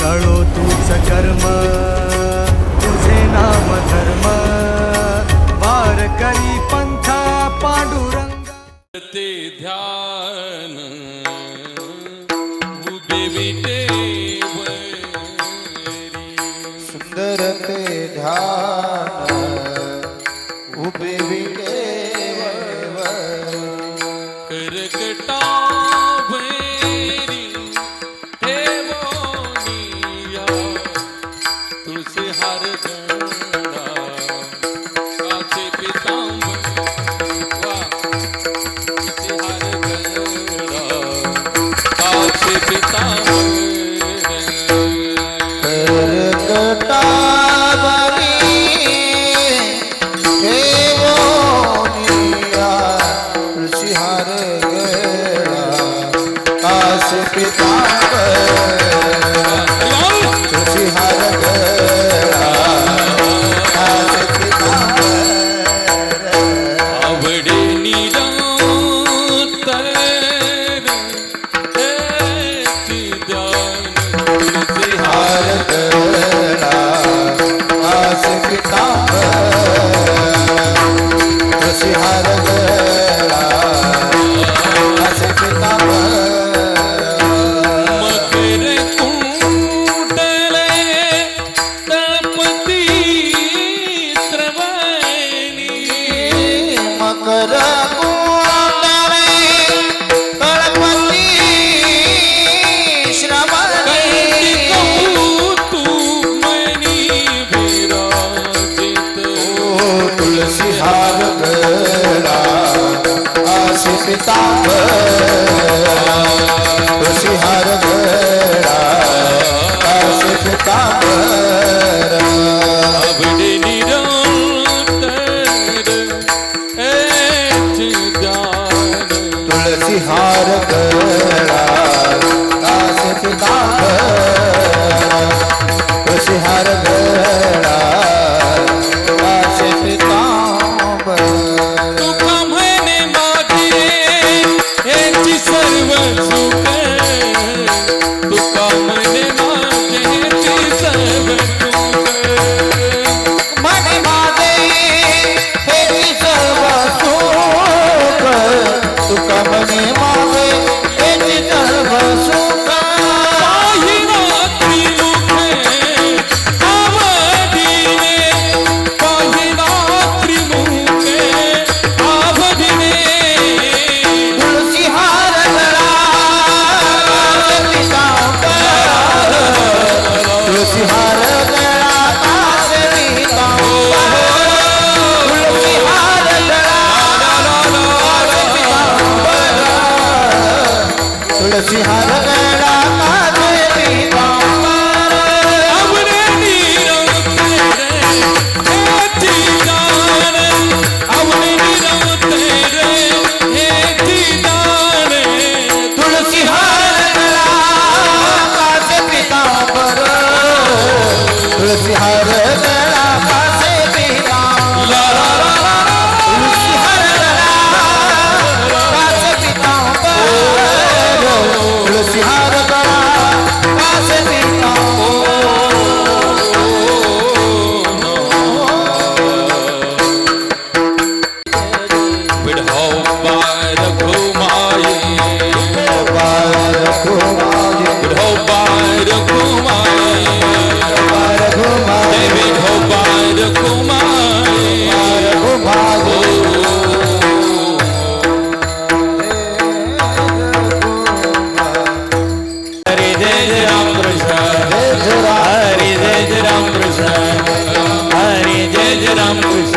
قالو توجا ચર્મ તુજે નાવ ધર્મ વાર કરી પંથા પાંડુરંગતે ધ્યાન ભૂમિ વિટે બરવી સુંદરતે ધ્યાન ભૂ મારે એ જ ધર્મ શું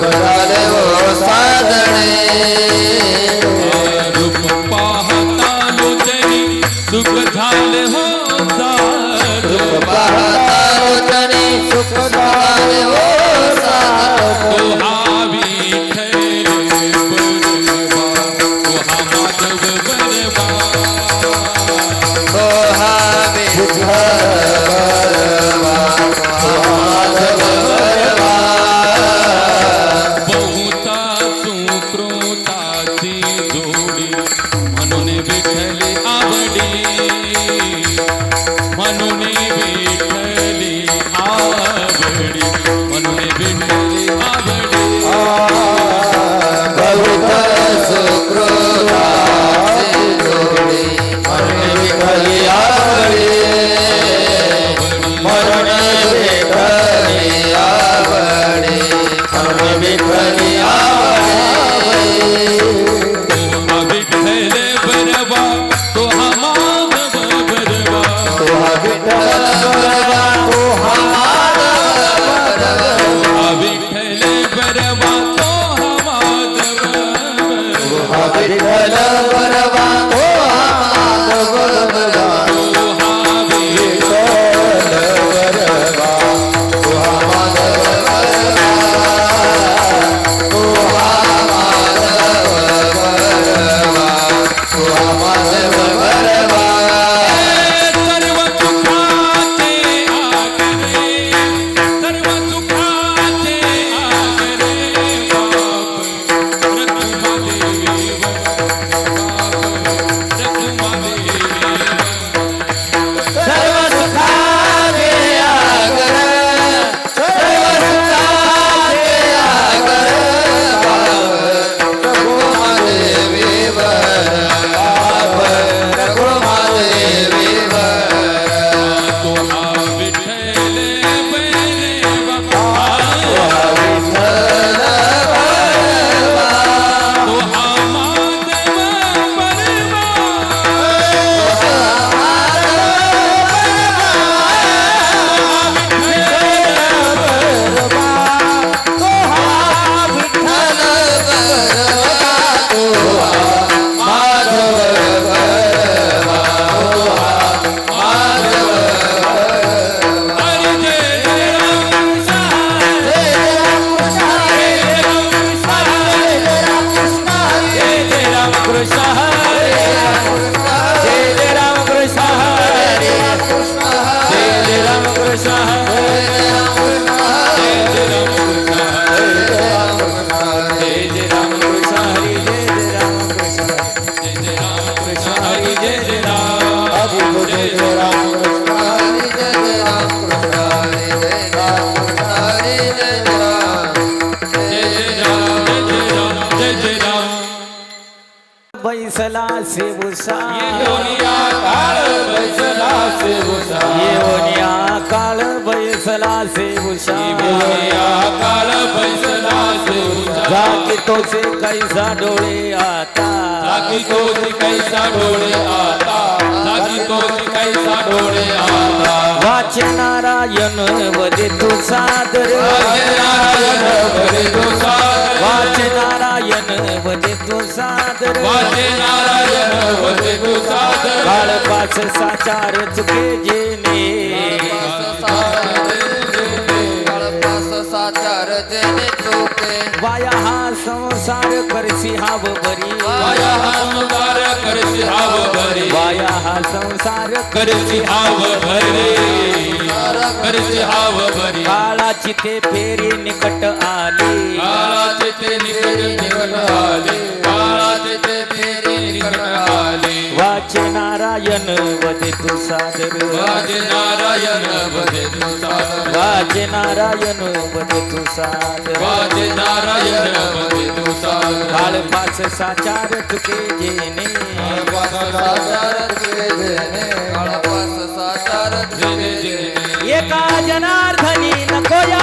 Salam. फैसला से उषा काल फैसला से जाकी तो से कैसा डोळे आता जाकी तो से कैसा डोळे आता जाकी तो से कैसा डोळे आता वाच नारायण वदे तू सादर वाच नारायण वदे तू सादर वाच नारायण वदे तू सादर वाचे नारायण वदे तू सादर काळ पाच साचार चुके जेने वाया हा संसार करसी हाव बरी वाया हा संसार करसी हाव बरी वाया हा संसार करसी हाव बरी करसी हाव बरी काला चिते फेरी निकट आली चिते निकट निकट आली वाजे नारायण वजे तू सागर वाजे नारायण वजे तू सागर वाजे नारायण वजे तू सागर वाजे नारायण वजे तू सागर हाल पास साचार तुके जेने हाल पास साचार तुके जेने हाल पास साचार तुके जेने ये का जनार्दनी न